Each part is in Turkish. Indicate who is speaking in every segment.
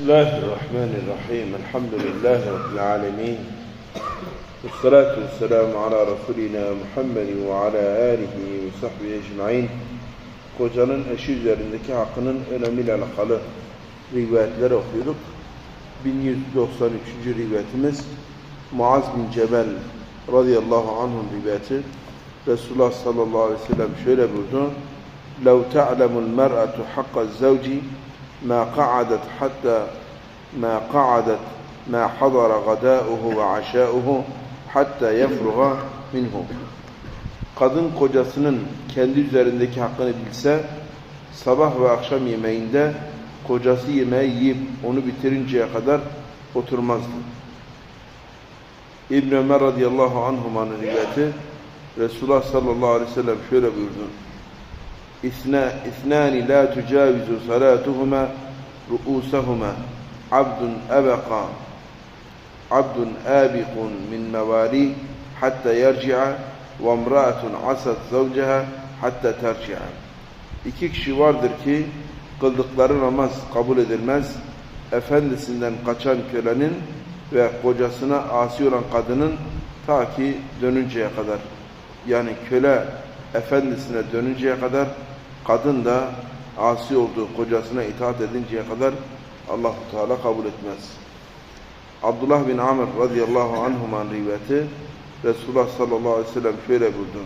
Speaker 1: بسم الله الرحمن الرحيم الحمد لله رب العالمين والصلاة والسلام على Resulina Muhammed ve ala alihi ve sahbihi ecmain. Kocanın eşi üzerindeki hakkının önemiyle alakalı rivayetler okuyorduk. 1193. rivayetimiz Muaz bin Cebel radıyallahu anh'ın rivayeti. Resulullah sallallahu aleyhi ve sellem şöyle buyurdu. لو تعلم المرأة حق الزوج ما قعدت حتى ما قعدت ما حضر غداؤه وعشاؤه حتى يفرغ منه. Kadın kocasının kendi üzerindeki hakkını bilse sabah ve akşam yemeğinde kocası yemeği yiyip onu bitirinceye kadar oturmazdı. İbn Ömer radıyallahu anhumanın rivayeti Resulullah sallallahu aleyhi ve sellem şöyle buyurdu. La tucavizu salatuhuma ru'usahuma abdun ebeqa abdun abiqun min mevali hatta yerci'a ve imra'atun asat zavceha hatta terci'a. İki kişi vardır ki kıldıkları namaz kabul edilmez. Efendisinden kaçan kölenin ve kocasına asi olan kadının ta ki dönünceye kadar. Yani köle efendisine dönünceye kadar kadın da asi olduğu kocasına itaat edinceye kadar allah Teala kabul etmez. Abdullah bin Amr radıyallahu anhuman rivayeti Resulullah sallallahu aleyhi ve sellem şöyle buyurdu.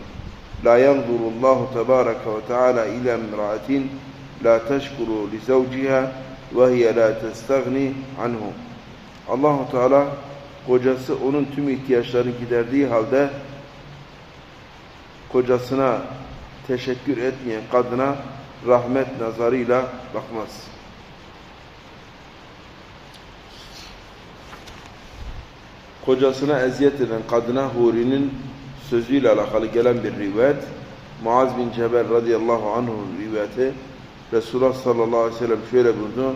Speaker 1: La yanzurullahu tebareke ve teala ila imraatin la teşkuru li zavciha ve hiye la testagni anhu. Allahu Teala kocası onun tüm ihtiyaçlarını giderdiği halde kocasına teşekkür etmeyen kadına rahmet nazarıyla bakmaz. Kocasına eziyet eden kadına Huri'nin sözüyle alakalı gelen bir rivayet. Muaz bin Cebel radıyallahu anh'un rivayeti. Resulullah sallallahu aleyhi ve sellem şöyle buyurdu.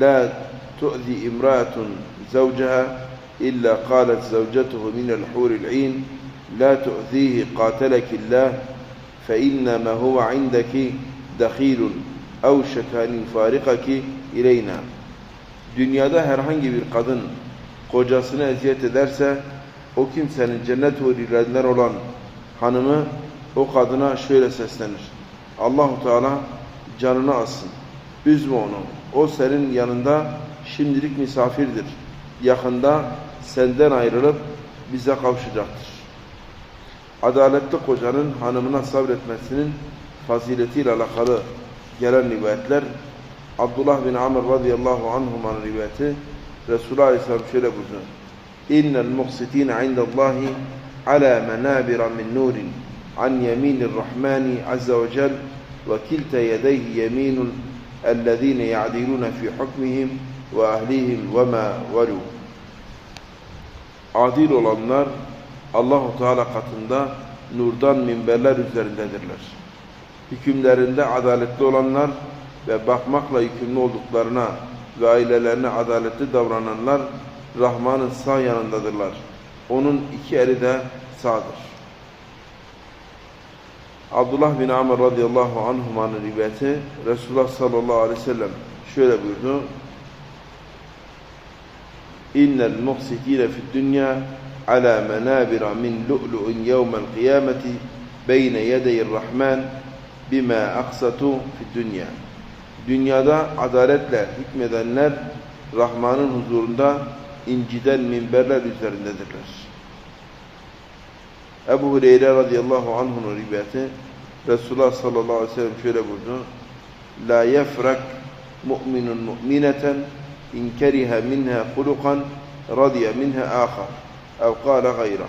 Speaker 1: La tu'zi imra'atun zavcaha illa qalet zavcetuhu minel huril in la tu'zihi qatelekillah فإنما هو عندك دخيل أوشك أن يفارقك إلينا Dünyada herhangi bir kadın kocasını eziyet ederse o kimsenin cennet hurilerinden olan hanımı o kadına şöyle seslenir. Allahu Teala canını alsın. Üzme onu. O senin yanında şimdilik misafirdir. Yakında senden ayrılıp bize kavuşacaktır adaletli kocanın hanımına sabretmesinin faziletiyle alakalı gelen rivayetler Abdullah bin Amr radıyallahu anhumanın rivayeti Resulullah Aleyhisselam şöyle buyurdu. İnnel muqsitine indallahi ala menabira min nurin an yeminir rahmani azze ve cel ve kilte yedeyhi yeminun ellezine ya'diluna fi hukmihim ve ahlihim ve ma valu. Adil olanlar Allahu Teala katında nurdan minberler üzerindedirler. Hükümlerinde adaletli olanlar ve bakmakla yükümlü olduklarına ve ailelerine adaletli davrananlar Rahman'ın sağ yanındadırlar. Onun iki eli de sağdır. Abdullah bin Amr radıyallahu anhumanın rivayeti Resulullah sallallahu aleyhi ve sellem şöyle buyurdu. İnnel muhsitine fid dünya على منابر من لؤلؤ يوم القيامة بين يدي الرحمن بما أقسطوا في الدنيا Dünyada adaletle hükmedenler Rahman'ın huzurunda inciden minberler üzerindedirler. Ebu Hureyre radıyallahu anh'un rivayeti Resulullah sallallahu aleyhi ve sellem şöyle buyurdu. La yefrak mu'minun mu'mineten in keriha minha hulukan radiya minha ahar ev kâle gayra.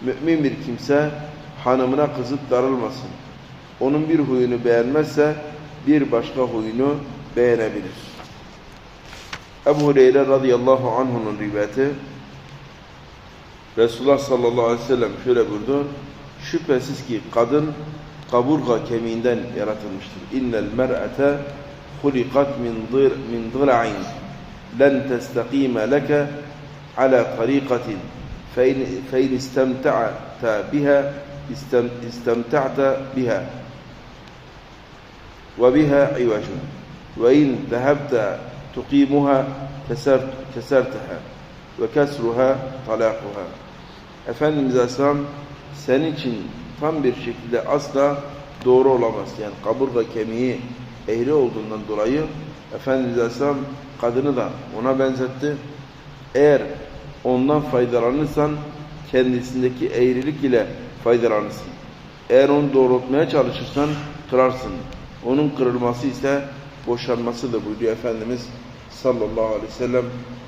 Speaker 1: Mümin bir kimse hanımına kızıp darılmasın. Onun bir huyunu beğenmezse bir başka huyunu beğenebilir. Ebu Hureyre radıyallahu anh'unun rivayeti Resulullah sallallahu aleyhi ve sellem şöyle buyurdu. Şüphesiz ki kadın kaburga kemiğinden yaratılmıştır. İnnel mer'ete hulikat min dır min dıra'in len leke على طريقة فإن, فإن استمتعت بها استمتعت بها وبها عوج وإن ذهبت tuqimuha kesert, keserteha ve kesruha talakuha. Efendimiz Aleyhisselam senin için tam bir şekilde asla doğru olamaz. Yani kaburga kemiği eğri olduğundan dolayı Efendimiz Aleyhisselam kadını da ona benzetti. Eğer ondan faydalanırsan kendisindeki eğrilik ile faydalanırsın. Eğer onu doğrultmaya çalışırsan kırarsın. Onun kırılması ise boşanmasıdır buyuruyor Efendimiz sallallahu aleyhi ve sellem.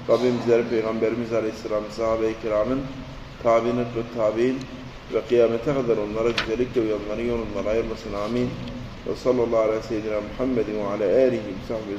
Speaker 1: Rabbim bizleri Peygamberimiz aleyhisselam sahabe-i kiramın tabi'in ve tabi'in ve kıyamete kadar onlara güzellikle uyanların yolundan ayırmasın. Amin. Ve sallallahu aleyhi ve seyyidina Muhammedin ve ala alihi ve sahbihi